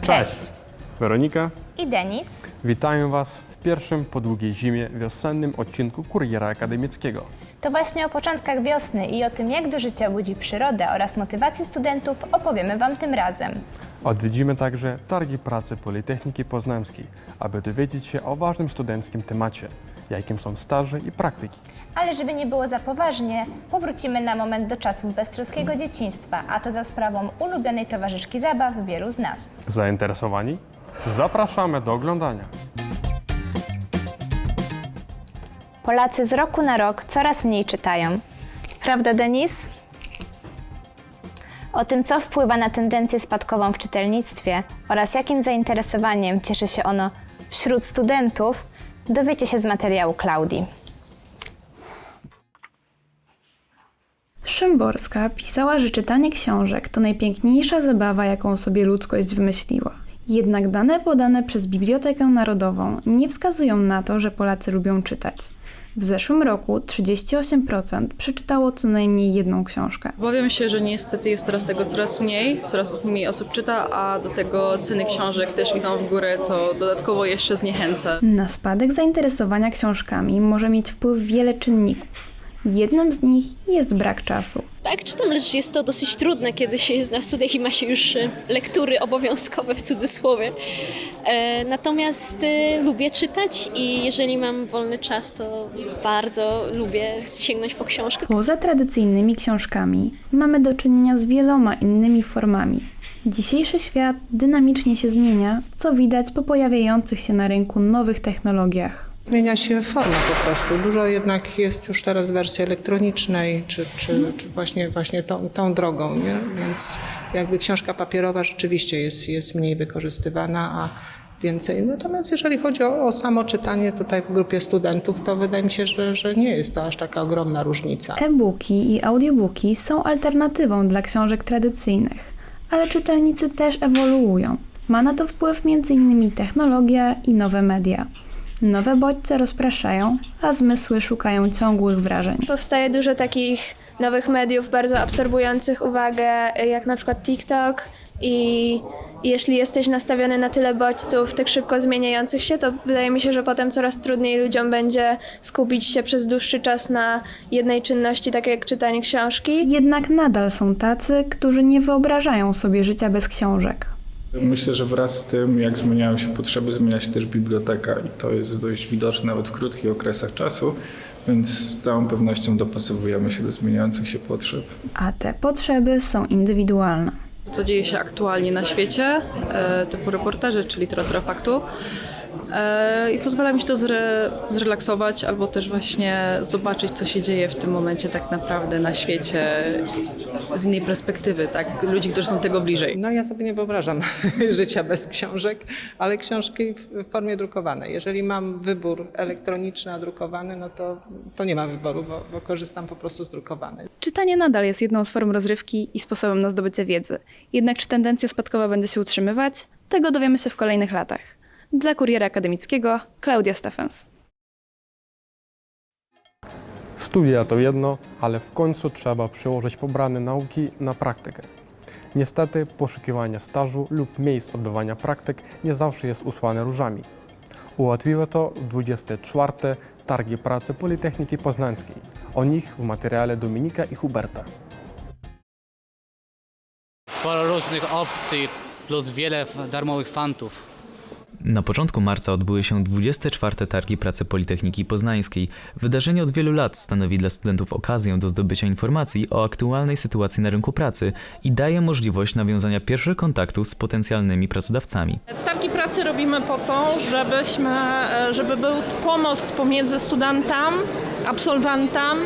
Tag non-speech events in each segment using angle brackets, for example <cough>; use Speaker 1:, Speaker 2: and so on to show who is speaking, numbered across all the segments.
Speaker 1: Cześć! Weronika,
Speaker 2: i Denis.
Speaker 1: witaję Was w pierwszym po długiej zimie wiosennym odcinku Kuriera Akademickiego.
Speaker 2: To właśnie o początkach wiosny i o tym, jak do życia budzi przyrodę oraz motywację studentów opowiemy Wam tym razem.
Speaker 1: Odwiedzimy także targi pracy Politechniki Poznańskiej, aby dowiedzieć się o ważnym studenckim temacie, jakim są staże i praktyki.
Speaker 2: Ale żeby nie było za poważnie, powrócimy na moment do czasów beztroskiego dzieciństwa, a to za sprawą ulubionej towarzyszki zabaw wielu z nas.
Speaker 1: Zainteresowani? Zapraszamy do oglądania.
Speaker 2: Polacy z roku na rok coraz mniej czytają. Prawda, Denis? O tym, co wpływa na tendencję spadkową w czytelnictwie oraz jakim zainteresowaniem cieszy się ono wśród studentów, dowiecie się z materiału Klaudii.
Speaker 3: Szymborska pisała, że czytanie książek to najpiękniejsza zabawa, jaką sobie ludzkość wymyśliła. Jednak dane podane przez Bibliotekę Narodową nie wskazują na to, że Polacy lubią czytać. W zeszłym roku 38% przeczytało co najmniej jedną książkę.
Speaker 4: Obawiam się, że niestety jest teraz tego coraz mniej, coraz mniej osób czyta, a do tego ceny książek też idą w górę, co dodatkowo jeszcze zniechęca.
Speaker 3: Na spadek zainteresowania książkami może mieć wpływ wiele czynników. Jednym z nich jest brak czasu.
Speaker 5: Tak, czytam, lecz jest to dosyć trudne, kiedy się jest na studiach i ma się już e, lektury obowiązkowe w cudzysłowie. E, natomiast e, lubię czytać i jeżeli mam wolny czas, to bardzo lubię sięgnąć po książkę.
Speaker 3: Poza tradycyjnymi książkami mamy do czynienia z wieloma innymi formami. Dzisiejszy świat dynamicznie się zmienia, co widać po pojawiających się na rynku nowych technologiach.
Speaker 6: Zmienia się forma po prostu. Dużo jednak jest już teraz wersji elektronicznej, czy, czy, czy właśnie, właśnie tą, tą drogą, nie? więc jakby książka papierowa rzeczywiście jest, jest mniej wykorzystywana, a więcej. Natomiast jeżeli chodzi o, o samo czytanie tutaj w grupie studentów, to wydaje mi się, że, że nie jest to aż taka ogromna różnica.
Speaker 3: E-booki i audiobooki są alternatywą dla książek tradycyjnych, ale czytelnicy też ewoluują. Ma na to wpływ m.in. technologia i nowe media. Nowe bodźce rozpraszają, a zmysły szukają ciągłych wrażeń.
Speaker 7: Powstaje dużo takich nowych mediów bardzo absorbujących uwagę, jak na przykład TikTok i jeśli jesteś nastawiony na tyle bodźców, tak szybko zmieniających się, to wydaje mi się, że potem coraz trudniej ludziom będzie skupić się przez dłuższy czas na jednej czynności, tak jak czytanie książki.
Speaker 3: Jednak nadal są tacy, którzy nie wyobrażają sobie życia bez książek.
Speaker 8: Myślę, że wraz z tym, jak zmieniają się potrzeby, zmienia się też biblioteka i to jest dość widoczne nawet w krótkich okresach czasu, więc z całą pewnością dopasowujemy się do zmieniających się potrzeb.
Speaker 3: A te potrzeby są indywidualne.
Speaker 4: Co dzieje się aktualnie na świecie, e, typu reportaże, czy literatura faktu. E, I pozwala mi się to zre, zrelaksować, albo też właśnie zobaczyć, co się dzieje w tym momencie tak naprawdę na świecie z innej perspektywy, tak? Ludzi, którzy są tego bliżej.
Speaker 6: No ja sobie nie wyobrażam <laughs> życia bez książek, ale książki w formie drukowanej. Jeżeli mam wybór elektroniczny, a drukowany, no to, to nie ma wyboru, bo, bo korzystam po prostu z drukowanej.
Speaker 3: Czytanie nadal jest jedną z form rozrywki i sposobem na zdobycie wiedzy. Jednak czy tendencja spadkowa będzie się utrzymywać? Tego dowiemy się w kolejnych latach. Dla Kuriera Akademickiego Klaudia Stefens.
Speaker 1: Studia to jedno, ale w końcu trzeba przełożyć pobrane nauki na praktykę. Niestety poszukiwanie stażu lub miejsc odbywania praktyk nie zawsze jest usłane różami. Ułatwiło to 24. Targi Pracy Politechniki Poznańskiej. O nich w materiale Dominika i Huberta.
Speaker 9: Sporo różnych opcji plus wiele darmowych fantów.
Speaker 10: Na początku marca odbyły się 24. Targi Pracy Politechniki Poznańskiej. Wydarzenie od wielu lat stanowi dla studentów okazję do zdobycia informacji o aktualnej sytuacji na rynku pracy i daje możliwość nawiązania pierwszych kontaktów z potencjalnymi pracodawcami.
Speaker 11: Targi pracy robimy po to, żebyśmy, żeby był pomost pomiędzy studentem, absolwentem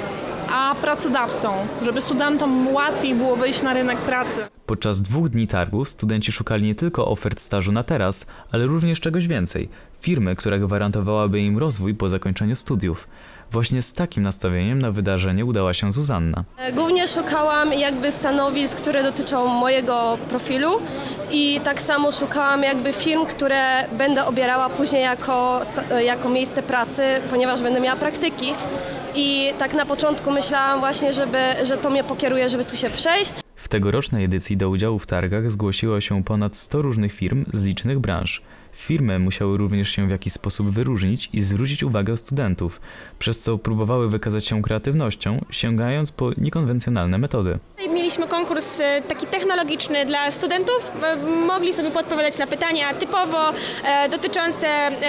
Speaker 11: a pracodawcą, żeby studentom łatwiej było wyjść na rynek pracy.
Speaker 10: Podczas dwóch dni targów studenci szukali nie tylko ofert stażu na teraz, ale również czegoś więcej firmy, która gwarantowałaby im rozwój po zakończeniu studiów. Właśnie z takim nastawieniem na wydarzenie udała się Zuzanna.
Speaker 12: Głównie szukałam jakby stanowisk, które dotyczą mojego profilu i tak samo szukałam jakby firm, które będę obierała później jako, jako miejsce pracy, ponieważ będę miała praktyki. I tak na początku myślałam właśnie, żeby, że to mnie pokieruje, żeby tu się przejść.
Speaker 10: W tegorocznej edycji do udziału w targach zgłosiło się ponad 100 różnych firm z licznych branż. Firmy musiały również się w jakiś sposób wyróżnić i zwrócić uwagę studentów, przez co próbowały wykazać się kreatywnością, sięgając po niekonwencjonalne metody.
Speaker 12: Mieliśmy konkurs e, taki technologiczny dla studentów. E, Mogli sobie podpowiadać na pytania typowo e, dotyczące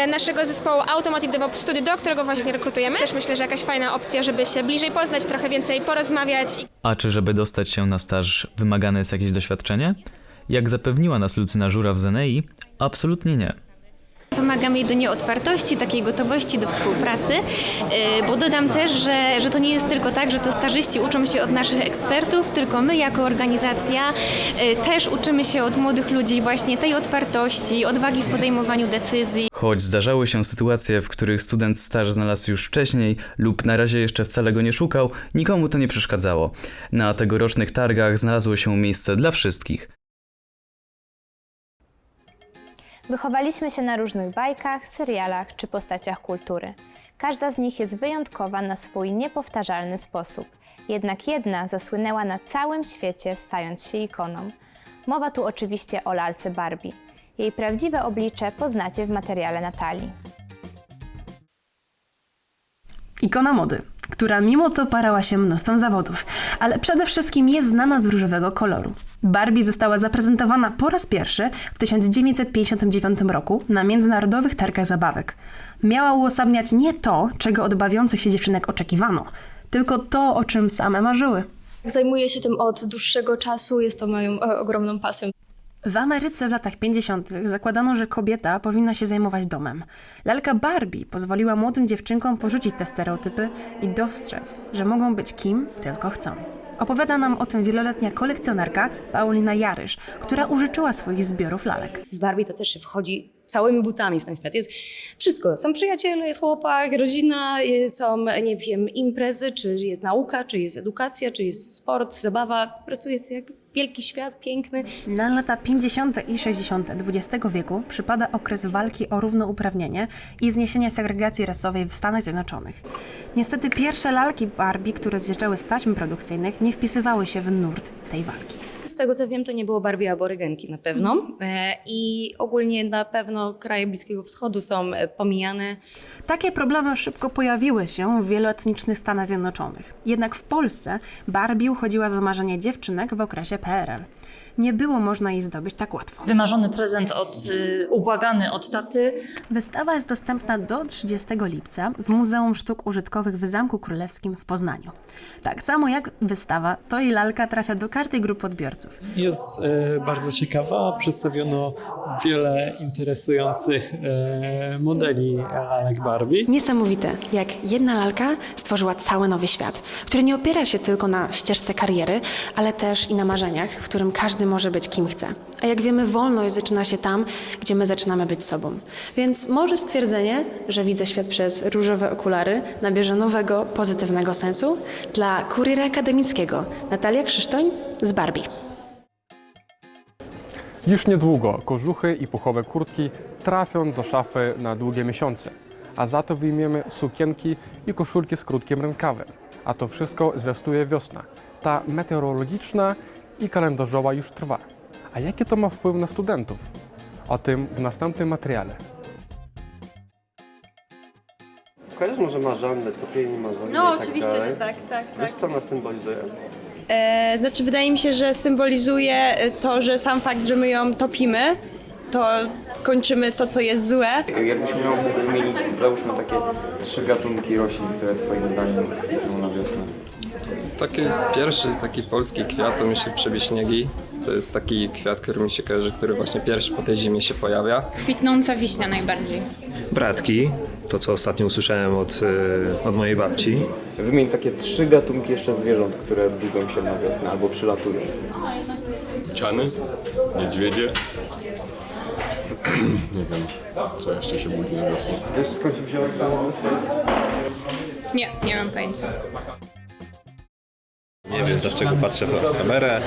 Speaker 12: naszego zespołu Automotive DevOps Studio, do którego właśnie rekrutujemy. Też myślę, że jakaś fajna opcja, żeby się bliżej poznać, trochę więcej porozmawiać.
Speaker 10: A czy żeby dostać się na staż wymagane jest jakieś doświadczenie? Jak zapewniła nas Lucyna Żura w Zenei, absolutnie nie.
Speaker 13: Wymagamy jedynie otwartości, takiej gotowości do współpracy, yy, bo dodam też, że, że to nie jest tylko tak, że to stażyści uczą się od naszych ekspertów, tylko my jako organizacja yy, też uczymy się od młodych ludzi właśnie tej otwartości, odwagi w podejmowaniu decyzji.
Speaker 10: Choć zdarzały się sytuacje, w których student staż znalazł już wcześniej lub na razie jeszcze wcale go nie szukał, nikomu to nie przeszkadzało. Na tegorocznych targach znalazło się miejsce dla wszystkich.
Speaker 2: Wychowaliśmy się na różnych bajkach, serialach czy postaciach kultury. Każda z nich jest wyjątkowa na swój niepowtarzalny sposób. Jednak jedna zasłynęła na całym świecie, stając się ikoną. Mowa tu oczywiście o lalce Barbie. Jej prawdziwe oblicze poznacie w materiale Natalii.
Speaker 14: Ikona mody, która mimo to parała się mnóstwem zawodów, ale przede wszystkim jest znana z różowego koloru. Barbie została zaprezentowana po raz pierwszy w 1959 roku na Międzynarodowych Targach Zabawek. Miała uosabiać nie to, czego od bawiących się dziewczynek oczekiwano, tylko to, o czym same marzyły.
Speaker 15: Zajmuję się tym od dłuższego czasu, jest to moją e, ogromną pasją.
Speaker 14: W Ameryce w latach 50. zakładano, że kobieta powinna się zajmować domem. Lalka Barbie pozwoliła młodym dziewczynkom porzucić te stereotypy i dostrzec, że mogą być kim tylko chcą. Opowiada nam o tym wieloletnia kolekcjonerka Paulina Jarysz, która użyczyła swoich zbiorów lalek.
Speaker 16: Z Barbie to też się wchodzi całymi butami w ten świat. Jest wszystko. Są przyjaciele, jest chłopak, rodzina, y, są, nie wiem, imprezy, czy jest nauka, czy jest edukacja, czy jest sport, zabawa. Po prostu jest jak wielki świat, piękny.
Speaker 14: Na lata 50. i 60. XX wieku przypada okres walki o równouprawnienie i zniesienia segregacji rasowej w Stanach Zjednoczonych. Niestety pierwsze lalki Barbie, które zjeżdżały z taśm produkcyjnych, nie wpisywały się w nurt tej walki.
Speaker 16: Z tego co wiem, to nie było Barbie aborygenki na pewno. E, I ogólnie na pewno kraje Bliskiego Wschodu są e, pomijane.
Speaker 14: Takie problemy szybko pojawiły się w wieloetnicznych Stanach Zjednoczonych. Jednak w Polsce Barbie uchodziła za marzenie dziewczynek w okresie PRL. Nie było można jej zdobyć tak łatwo.
Speaker 17: Wymarzony prezent od, y, ubłagany od taty.
Speaker 14: Wystawa jest dostępna do 30 lipca w Muzeum Sztuk Użytkowych w Zamku Królewskim w Poznaniu. Tak samo jak wystawa, to i lalka trafia do każdej grupy odbiorców.
Speaker 18: Jest e, bardzo ciekawa. Przedstawiono wiele interesujących e, modeli lalek Barbie.
Speaker 14: Niesamowite, jak jedna lalka stworzyła cały nowy świat, który nie opiera się tylko na ścieżce kariery, ale też i na marzeniach, w którym każdy może być kim chce. A jak wiemy, wolność zaczyna się tam, gdzie my zaczynamy być sobą. Więc może stwierdzenie, że widzę świat przez różowe okulary, nabierze nowego, pozytywnego sensu dla kuriera akademickiego. Natalia Krzysztoń z Barbie.
Speaker 1: Już niedługo kożuchy i puchowe kurtki trafią do szafy na długie miesiące, a za to wyjmiemy sukienki i koszulki z krótkim rękawem. A to wszystko zwiastuje wiosna. Ta meteorologiczna i kalendarzowa już trwa. A jaki to ma wpływ na studentów? O tym w następnym materiale.
Speaker 19: Kojarzysz może marzanne, topienie marzanne
Speaker 7: No,
Speaker 19: i tak
Speaker 7: oczywiście,
Speaker 19: dalej?
Speaker 7: że tak, tak,
Speaker 19: Wiesz,
Speaker 7: tak.
Speaker 19: co ona symbolizuje?
Speaker 7: E, znaczy, wydaje mi się, że symbolizuje e, to, że sam fakt, że my ją topimy, to kończymy to, co jest złe.
Speaker 19: Jakbyś miał wymienić, załóżmy takie trzy gatunki roślin, które twoim zdaniem są na wiosnę.
Speaker 20: Taki pierwszy taki polski kwiat to myślę przebieśniegi. To jest taki kwiat, który mi się kojarzy, który właśnie pierwszy po tej zimie się pojawia.
Speaker 13: Kwitnąca wiśnia najbardziej.
Speaker 21: Bratki, to co ostatnio usłyszałem od, e, od mojej babci.
Speaker 19: Wymień takie trzy gatunki jeszcze zwierząt, które budzą się na wiosnę albo przylatują.
Speaker 22: Ciany, niedźwiedzie. <clears throat> Nie wiem, co jeszcze się budzi na wiosnę.
Speaker 19: Wiesz skąd się wziąłeś samolot?
Speaker 13: Nie, nie mam pojęcia.
Speaker 21: Nie wiem dlaczego patrzę w kamerę.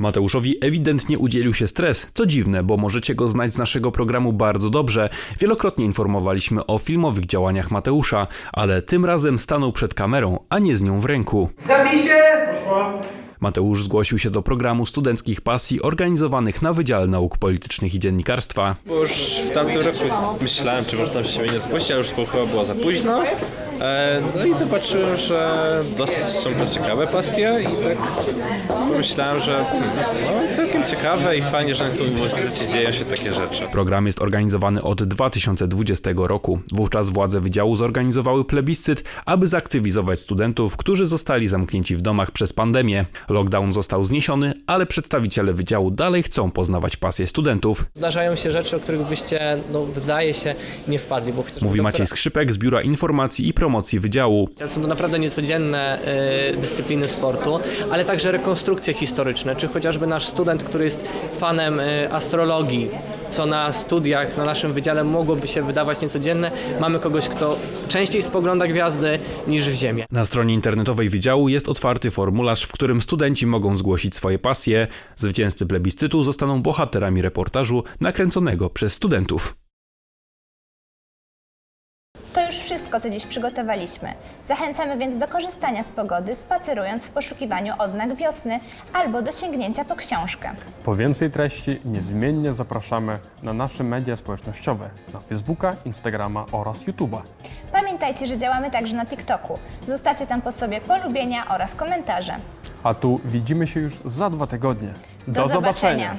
Speaker 23: Mateuszowi ewidentnie udzielił się stres. Co dziwne, bo możecie go znać z naszego programu bardzo dobrze. Wielokrotnie informowaliśmy o filmowych działaniach Mateusza, ale tym razem stanął przed kamerą, a nie z nią w ręku.
Speaker 24: Zapisie!
Speaker 23: Mateusz zgłosił się do programu studenckich pasji organizowanych na Wydziale Nauk Politycznych i Dziennikarstwa.
Speaker 25: Bo już w tamtym roku myślałem, czy można się mnie nie zgłosić, ale już chyba było za późno. E, No i zobaczyłem, że dosyć są to ciekawe pasje i tak pomyślałem, że hmm, no, całkiem ciekawe i fajnie, że na tym uniwersytecie dzieją się takie rzeczy.
Speaker 23: Program jest organizowany od 2020 roku. Wówczas władze wydziału zorganizowały plebiscyt, aby zaktywizować studentów, którzy zostali zamknięci w domach przez pandemię. Lockdown został zniesiony, ale przedstawiciele wydziału dalej chcą poznawać pasję studentów.
Speaker 26: Zdarzają się rzeczy, o których byście, no wydaje się, nie wpadli, bo chociaż
Speaker 23: Mówi Maciej Skrzypek z Biura Informacji i Promocji Wydziału.
Speaker 26: Są to naprawdę niecodzienne y, dyscypliny sportu, ale także rekonstrukcje historyczne, czy chociażby nasz student, który jest fanem y, astrologii, co na studiach na naszym wydziale mogłoby się wydawać niecodzienne. Mamy kogoś, kto częściej spogląda gwiazdy niż w Ziemię.
Speaker 23: Na stronie internetowej wydziału jest otwarty formularz, w którym studenci mogą zgłosić swoje pasje. Zwycięzcy plebiscytu zostaną bohaterami reportażu nakręconego przez studentów.
Speaker 2: To już wszystko, co dziś przygotowaliśmy. Zachęcamy więc do korzystania z pogody, spacerując w poszukiwaniu odznak wiosny albo do sięgnięcia po książkę.
Speaker 1: Po więcej treści niezmiennie zapraszamy na nasze media społecznościowe, na Facebooka, Instagrama oraz YouTube'a.
Speaker 2: Pamiętajcie, że działamy także na TikToku. Zostawcie tam po sobie polubienia oraz komentarze.
Speaker 1: A tu widzimy się już za dwa tygodnie.
Speaker 2: Do zobaczenia.